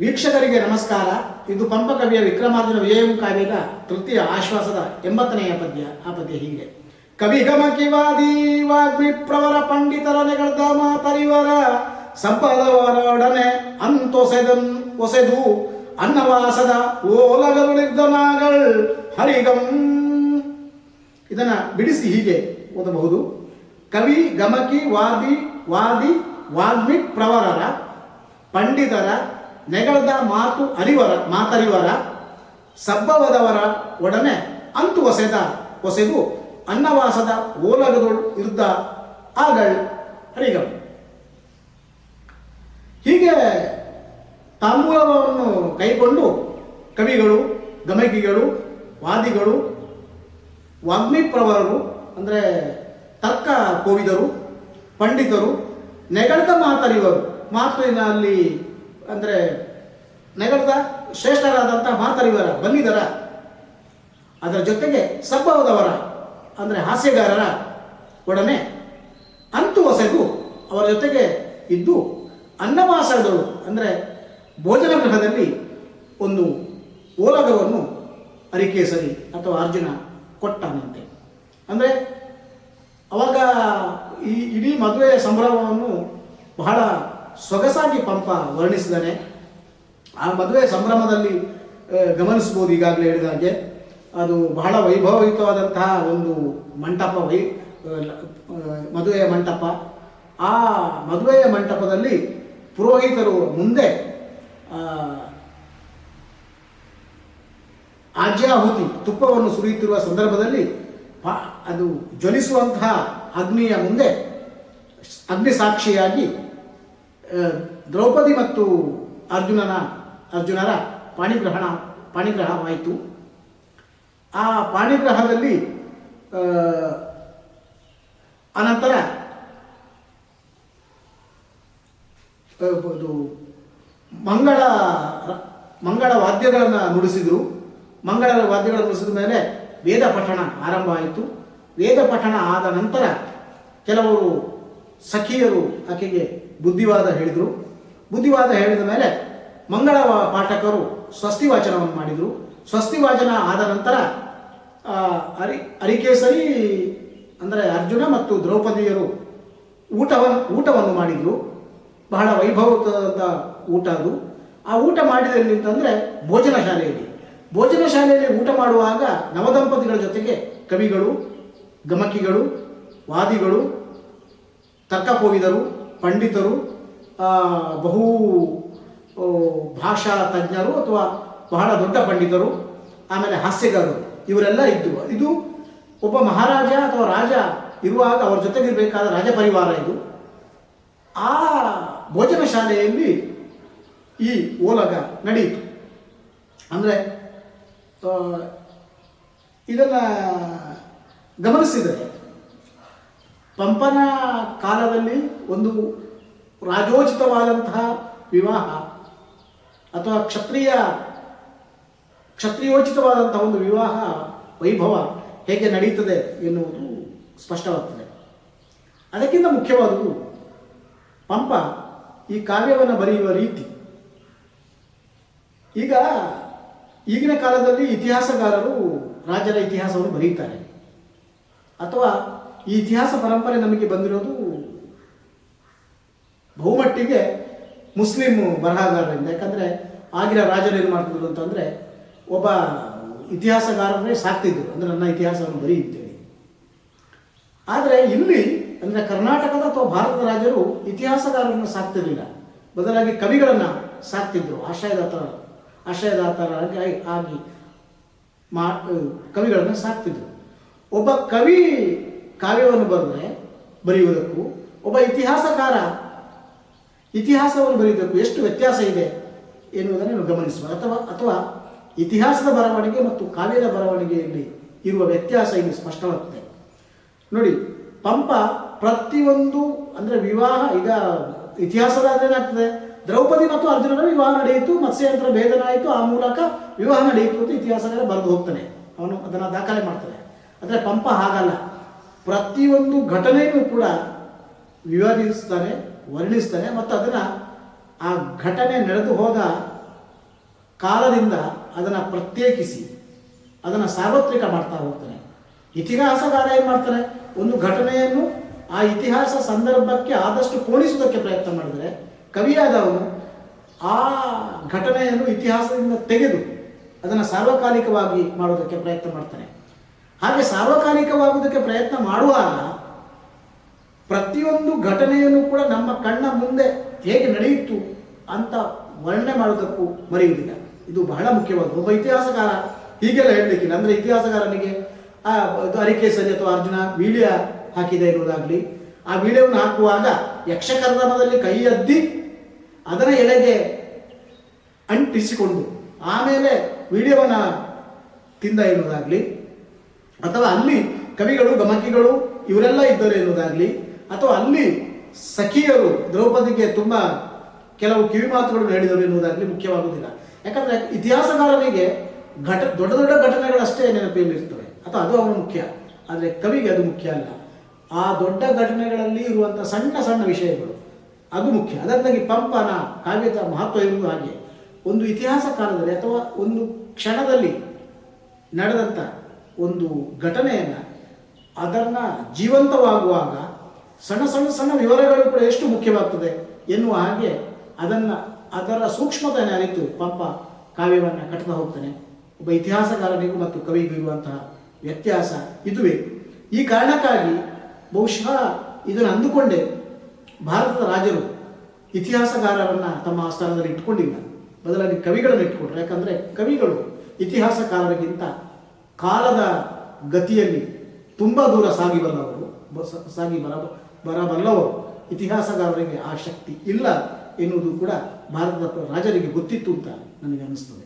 ವೀಕ್ಷಕರಿಗೆ ನಮಸ್ಕಾರ. ಇದು ಪಂಪ ಕವಿಯ ವಿಕ್ರಮಾರ್ಜುನ ವಿಜಯಂ ಕಾವ್ಯದ ತೃತೀಯ ಆಶ್ವಾಸದ ಎಂಬತ್ತನೆಯ ಪದ್ಯ. ಆ ಪದ್ಯ ಹೀಗೆ ಕವಿ ಕವಿಗಮಕಿವಾದಿ ವಾಗ್ಮಿ ಪ್ರವರ ಪಂಡಿತರ ನೆಗಳ್ದ ಮಾತರಿವರ ಸಂಪದವರೊಡನೆ ಅಂತೊಸೆದನ್ ಒಸೆದು ಅನ್ನವಾಸದ ಓಲಗಲು ಮಾಗಳ್ ಹರಿಗಂ. ಇದನ್ನ ಬಿಡಿಸಿ ಹೀಗೆ ಓದಬಹುದು. ಕವಿ ಗಮಕಿ ವಾದಿ ವಾದಿ ವಾಗ್ಮಿ ಪ್ರವರರ ಪಂಡಿತರ ನೆಗಳದ ಮಾತು ಅರಿವರ, ಮಾತರಿವರ, ಸಬ್ಬವದವರ ಒಡನೆ ಅಂತು ಒಸೆದ, ಒಸೆದು ಅನ್ನವಾಸದ ಓಲಗದೊಳು ಇರ್ದ ಆಗಳ್ ಹರಿಗಂ. ಹೀಗೆ ತಾಂಬೂಲವನ್ನು ಕೈಗೊಂಡು ಕವಿಗಳು, ಗಮಕಿಗಳು, ವಾದಿಗಳು, ವಾಗ್ಮಿಪ್ರವರರು, ಅಂದರೆ ತರ್ಕ ಕೋವಿದರು, ಪಂಡಿತರು, ನೆಗಳದ ಮಾತರಿವರು ಮಾತಿನಲ್ಲಿ ಅಂದರೆ ನಗರದ ಶ್ರೇಷ್ಠರಾದಂಥ ಮಾತರಿವರ ಬಂದಿದರ. ಅದರ ಜೊತೆಗೆ ಸಬ್ಬವದವರ, ಅಂದರೆ ಹಾಸ್ಯಗಾರರ ಒಡನೆ ಅಂತು ಹೊಸೆಗೂ ಅವರ ಜೊತೆಗೆ ಇದ್ದು ಅನ್ನವಾಸದಳು ಅಂದರೆ ಭೋಜನ ಗೃಹದಲ್ಲಿ ಒಂದು ಓಲಗವನ್ನು ಅರಿಕೇಸರಿ ಅಥವಾ ಅರ್ಜುನ ಕೊಟ್ಟನಂತೆ. ಅಂದರೆ ಅವಾಗ ಈ ಇಡೀ ಮದುವೆ ಸಂಭ್ರಮವನ್ನು ಬಹಳ ಸೊಗಸಾಗಿ ಪಂಪ ವರ್ಣಿಸಿದ್ದಾನೆ ಆ ಮದುವೆ ಸಂಭ್ರಮದಲ್ಲಿ ಗಮನಿಸ್ಬೋದು ಈಗಾಗಲೇ ಹೇಳಿದ ಹಾಗೆ. ಅದು ಬಹಳ ವೈಭವಯುತವಾದಂತಹ ಒಂದು ಮಂಟಪ, ವೈ ಮದುವೆಯ ಮಂಟಪ. ಆ ಮದುವೆಯ ಮಂಟಪದಲ್ಲಿ ಪುರೋಹಿತರು ಮುಂದೆ ಆಜ್ಯಾಹುತಿ, ತುಪ್ಪವನ್ನು ಸುರಿಯುತ್ತಿರುವ ಸಂದರ್ಭದಲ್ಲಿ ಅದು ಜ್ವಲಿಸುವಂತಹ ಅಗ್ನಿಯ ಮುಂದೆ ಅಗ್ನಿ ಸಾಕ್ಷಿಯಾಗಿ ದ್ರೌಪದಿ ಮತ್ತು ಅರ್ಜುನನ, ಅರ್ಜುನರ ಪಾಣಿಗ್ರಹಣ, ಪಾಣಿಗ್ರಹವಾಯಿತು. ಆ ಪಾಣಿಗ್ರಹದಲ್ಲಿ ಅನಂತರ ಮಂಗಳ ಮಂಗಳ ವಾದ್ಯಗಳನ್ನು ನುಡಿಸಿದರು. ಮಂಗಳ ವಾದ್ಯಗಳನ್ನು ನುಡಿಸಿದ ಮೇಲೆ ವೇದ ಪಠಣ ಆರಂಭವಾಯಿತು. ವೇದ ಪಠಣ ಆದ ನಂತರ ಕೆಲವರು ಸಖಿಯರು ಆಕೆಗೆ ಬುದ್ಧಿವಾದ ಹೇಳಿದರು. ಬುದ್ಧಿವಾದ ಹೇಳಿದ ಮೇಲೆ ಮಂಗಳ ಪಾಠಕರು ಸ್ವಸ್ತಿ ವಾಚನವನ್ನು ಮಾಡಿದರು. ಸ್ವಸ್ತಿ ವಾಚನ ಆದ ನಂತರ ಅರಿ ಅರಿಕೇಸರಿ ಅಂದರೆ ಅರ್ಜುನ ಮತ್ತು ದ್ರೌಪದಿಯರು ಊಟವನ್ನು ಊಟವನ್ನು ಮಾಡಿದರು. ಬಹಳ ವೈಭವದ ಊಟ ಅದು. ಆ ಊಟ ಮಾಡಿದಲ್ಲಿ ಅಂತಂದರೆ ಭೋಜನ ಶಾಲೆಯಲ್ಲಿ. ಭೋಜನ ಶಾಲೆಯಲ್ಲಿ ಊಟ ಮಾಡುವಾಗ ನವದಂಪತಿಗಳ ಜೊತೆಗೆ ಕವಿಗಳು, ಗಮಕಿಗಳು, ವಾದಿಗಳು ತರ್ಕಕೋವಿದರು ಪಂಡಿತರು ಬಹು ಭಾಷಾ ತಜ್ಞರು ಅಥವಾ ಬಹಳ ದೊಡ್ಡ ಪಂಡಿತರು, ಆಮೇಲೆ ಹಾಸ್ಯಗಾರರು, ಇವರೆಲ್ಲ ಇದ್ದು ಇದು ಒಬ್ಬ ಮಹಾರಾಜ ಅಥವಾ ರಾಜ ಇರುವಾಗ ಅವರ ಜೊತೆಗಿರಬೇಕಾದ ರಾಜ ಪರಿವಾರ ಇದು. ಆ ಭೋಜನ ಶಾಲೆಯಲ್ಲಿ ಈ ಓಲಗ ನಡೆಯಿತು. ಅಂದರೆ ಇದನ್ನು ಗಮನಿಸಿದರೆ ಪಂಪನ ಕಾಲದಲ್ಲಿ ಒಂದು ರಾಜೋಚಿತವಾದಂತಹ ವಿವಾಹ ಅಥವಾ ಕ್ಷತ್ರಿಯ, ಕ್ಷತ್ರಿಯೋಚಿತವಾದಂತಹ ಒಂದು ವಿವಾಹ, ವೈಭವ ಹೇಗೆ ನಡೆಯುತ್ತದೆ ಎನ್ನುವುದು ಸ್ಪಷ್ಟವಾಗ್ತದೆ. ಅದಕ್ಕಿಂತ ಮುಖ್ಯವಾದುದು ಪಂಪ ಈ ಕಾವ್ಯವನ್ನು ಬರೆಯುವ ರೀತಿ. ಈಗ ಈಗಿನ ಕಾಲದಲ್ಲಿ ಇತಿಹಾಸಗಾರರು ರಾಜರ ಇತಿಹಾಸವನ್ನು ಬರೆಯುತ್ತಾರೆ. ಅಥವಾ ಈ ಇತಿಹಾಸ ಪರಂಪರೆ ನಮಗೆ ಬಂದಿರೋದು ಬಹುಮಟ್ಟಿಗೆ ಮುಸ್ಲಿಂ ಬರಹಗಾರರಿಂದ. ಯಾಕಂದರೆ ಆಗಿನ ರಾಜರು ಏನು ಮಾಡ್ತಿದ್ರು ಅಂತಂದರೆ ಒಬ್ಬ ಇತಿಹಾಸಗಾರರೇ ಸಾಕ್ತಿದ್ರು. ಅಂದರೆ ನನ್ನ ಇತಿಹಾಸವನ್ನು ಬರೀ ಅಂತೇಳಿ ಆದರೆ ಇಲ್ಲಿ ಅಂದರೆ ಕರ್ನಾಟಕದ ಅಥವಾ ಭಾರತದ ರಾಜರು ಇತಿಹಾಸಗಾರರನ್ನು ಸಾಕ್ತಿರಲಿಲ್ಲ. ಬದಲಾಗಿ ಕವಿಗಳನ್ನು ಸಾಕ್ತಿದ್ರು. ಆಶಯದಾತರ ಆಶಯದಾತರಾಗಿ ಆಗಿ ಮಾ, ಕವಿಗಳನ್ನು ಸಾಕ್ತಿದ್ರು. ಒಬ್ಬ ಕವಿ ಕಾವ್ಯವನ್ನು ಬರೆದ್ರೆ ಬರೆಯುವುದಕ್ಕೂ ಒಬ್ಬ ಇತಿಹಾಸಕಾರ ಇತಿಹಾಸವನ್ನು ಬರೆಯುವುದಕ್ಕೂ ಎಷ್ಟು ವ್ಯತ್ಯಾಸ ಇದೆ ಎನ್ನುವುದನ್ನು ನೀವು ಗಮನಿಸುವ ಅಥವಾ ಅಥವಾ ಇತಿಹಾಸದ ಬರವಣಿಗೆ ಮತ್ತು ಕಾವ್ಯದ ಬರವಣಿಗೆಯಲ್ಲಿ ಇರುವ ವ್ಯತ್ಯಾಸ ಇಲ್ಲಿ ಸ್ಪಷ್ಟವಾಗ್ತದೆ. ನೋಡಿ, ಪಂಪ ಪ್ರತಿಯೊಂದು, ಅಂದರೆ ವಿವಾಹ, ಈಗ ಇತಿಹಾಸದಾದ್ರೆ ಏನಾಗ್ತದೆ ದ್ರೌಪದಿ ಮತ್ತು ಅರ್ಜುನನ ವಿವಾಹ ನಡೆಯಿತು, ಮತ್ಸ್ಯಯಂತ್ರ ಭೇದನ ಆಯಿತು, ಆ ಮೂಲಕ ವಿವಾಹ ನಡೆಯಿತು ಅಂತ ಇತಿಹಾಸಗಾರ ಬರೆದು ಹೋಗ್ತಾನೆ. ಅವನು ಅದನ್ನು ದಾಖಲೆ ಮಾಡ್ತಾನೆ. ಆದರೆ ಪಂಪ ಹಾಗಲ್ಲ. ಪ್ರತಿಯೊಂದು ಘಟನೆಯೂ ಕೂಡ ವಿವರಿಸ್ತಾನೆ ವರ್ಣಿಸ್ತಾನೆ, ಮತ್ತು ಅದನ್ನು ಆ ಘಟನೆ ನಡೆದು ಹೋದ ಕಾಲದಿಂದ ಅದನ್ನು ಪ್ರತ್ಯೇಕಿಸಿ, ಅದನ್ನು ಸಾರ್ವತ್ರಿಕ ಮಾಡ್ತಾ ಹೋಗ್ತಾನೆ. ಇತಿಹಾಸಗಾರ ಏನು ಮಾಡ್ತಾರೆ ಒಂದು ಘಟನೆಯನ್ನು ಆ ಇತಿಹಾಸ ಸಂದರ್ಭಕ್ಕೆ ಆದಷ್ಟು ಕೋಣಿಸುವುದಕ್ಕೆ ಪ್ರಯತ್ನ ಮಾಡಿದರೆ, ಕವಿಯಾದವನು ಆ ಘಟನೆಯನ್ನು ಇತಿಹಾಸದಿಂದ ತೆಗೆದು ಅದನ್ನು ಸಾರ್ವಕಾಲಿಕವಾಗಿ ಮಾಡೋದಕ್ಕೆ ಪ್ರಯತ್ನ ಮಾಡ್ತಾನೆ. ಹಾಗೆ ಸಾರ್ವಕಾಲಿಕವಾಗುವುದಕ್ಕೆ ಪ್ರಯತ್ನ ಮಾಡುವಾಗ ಪ್ರತಿಯೊಂದು ಘಟನೆಯನ್ನು ಕೂಡ ನಮ್ಮ ಕಣ್ಣ ಮುಂದೆ ಹೇಗೆ ನಡೆಯಿತು ಅಂತ ವರ್ಣನೆ ಮಾಡೋದಕ್ಕೂ ಮರೆಯುವುದಿಲ್ಲ. ಇದು ಬಹಳ ಮುಖ್ಯವಾದ ಒಬ್ಬ ಇತಿಹಾಸಕಾರ ಹೀಗೆಲ್ಲ ಹೇಳಲಿಕ್ಕಿಲ್ಲ ಅಂದರೆ ಇತಿಹಾಸಕಾರನಿಗೆ, ಆ, ಇದು ಅರಿಕೇಸರಿ ಅಥವಾ ಅರ್ಜುನ ವೀಳ್ಯ ಹಾಕಿದೆ ಇರುವುದಾಗಲಿ ಆ ವೀಳ್ಯವನ್ನು ಹಾಕುವಾಗ ಯಕ್ಷಕರ್ಮದಲ್ಲಿ ಕೈ ಅದ್ದಿ ಅದರ ಎಲೆಗೆ ಅಂಟಿಸಿಕೊಂಡು ಆಮೇಲೆ ವೀಳ್ಯವನ್ನು ತಿಂದ ಎನ್ನುವುದಾಗಲಿ ಅಥವಾ ಅಲ್ಲಿ ಕವಿಗಳು, ಗಮಕಿಗಳು ಇವರೆಲ್ಲ ಇದ್ದರು ಎನ್ನುವುದಾಗಲಿ, ಅಥವಾ ಅಲ್ಲಿ ಸಖಿಯರು, ದ್ರೌಪದಿಗೆ ತುಂಬ ಕೆಲವು ಕಿವಿ ಮಾತುಗಳು ಹೇಳಿದರು ಎನ್ನುವುದಾಗಲಿ ಮುಖ್ಯವಾಗುವುದಿಲ್ಲ. ಯಾಕಂದರೆ ಇತಿಹಾಸಕಾರನಿಗೆ ಘಟ, ದೊಡ್ಡ ದೊಡ್ಡ ಘಟನೆಗಳಷ್ಟೇ ನೆನಪಿನಲ್ಲಿ ಇರ್ತವೆ. ಅಥವಾ ಅದು ಅವನು ಮುಖ್ಯ. ಆದರೆ ಕವಿಗೆ ಅದು ಮುಖ್ಯ ಅಲ್ಲ. ಆ ದೊಡ್ಡ ಘಟನೆಗಳಲ್ಲಿ ಇರುವಂಥ ಸಣ್ಣ ಸಣ್ಣ ವಿಷಯಗಳು, ಅದು ಮುಖ್ಯ. ಅದರಿಂದಾಗಿ ಪಂಪನ ಕಾವ್ಯದ ಮಹತ್ವ ಇರುವುದು ಹಾಗೆ. ಒಂದು ಇತಿಹಾಸ ಕಾಲದಲ್ಲಿ ಅಥವಾ ಒಂದು ಕ್ಷಣದಲ್ಲಿ ನಡೆದಂಥ ಒಂದು ಘಟನೆಯನ್ನು ಅದನ್ನು ಜೀವಂತವಾಗುವಾಗ ಸಣ್ಣ ಸಣ್ಣ ಸಣ್ಣ ವಿವರಗಳು ಕೂಡ ಎಷ್ಟು ಮುಖ್ಯವಾಗ್ತದೆ ಎನ್ನುವ ಹಾಗೆ ಅದನ್ನು ಅದರ ಸೂಕ್ಷ್ಮತೆಯನ್ನು ಅರಿತು ಪಂಪ ಕಾವ್ಯವನ್ನು ಕಟ್ತಾ ಹೋಗ್ತಾನೆ. ಒಬ್ಬ ಇತಿಹಾಸಕಾರನಿಗೂ ಮತ್ತು ಕವಿಗೂ ಇರುವಂತಹ ವ್ಯತ್ಯಾಸ ಇದುವೇ. ಈ ಕಾರಣಕ್ಕಾಗಿ ಬಹುಶಃ ಇದನ್ನು ಅಂದುಕೊಂಡೆ ಭಾರತದ ರಾಜರು. ಇತಿಹಾಸಗಾರರನ್ನು ತಮ್ಮ ಸ್ಥಾನದಲ್ಲಿ ಇಟ್ಕೊಂಡಿಲ್ಲ. ಬದಲಾಗಿ ಕವಿಗಳನ್ನು ಇಟ್ಕೊಂಡ್ರು. ಯಾಕಂದರೆ ಕವಿಗಳು ಇತಿಹಾಸಕಾರರಿಗಿಂತ ಕಾಲದ ಗತಿಯಲ್ಲಿ ತುಂಬ ದೂರ ಸಾಗಿ ಬಲ್ಲವರು ಬ- ಸಾಗಿ ಬರ ಬರಬಲ್ಲವರು. ಇತಿಹಾಸಗಾರರಿಗೆ ಆ ಶಕ್ತಿ ಇಲ್ಲ ಎನ್ನುವುದು ಕೂಡ ಭಾರತದ ರಾಜರಿಗೆ ಗೊತ್ತಿತ್ತು ಅಂತ ನನಗೆ ಅನ್ನಿಸ್ತದೆ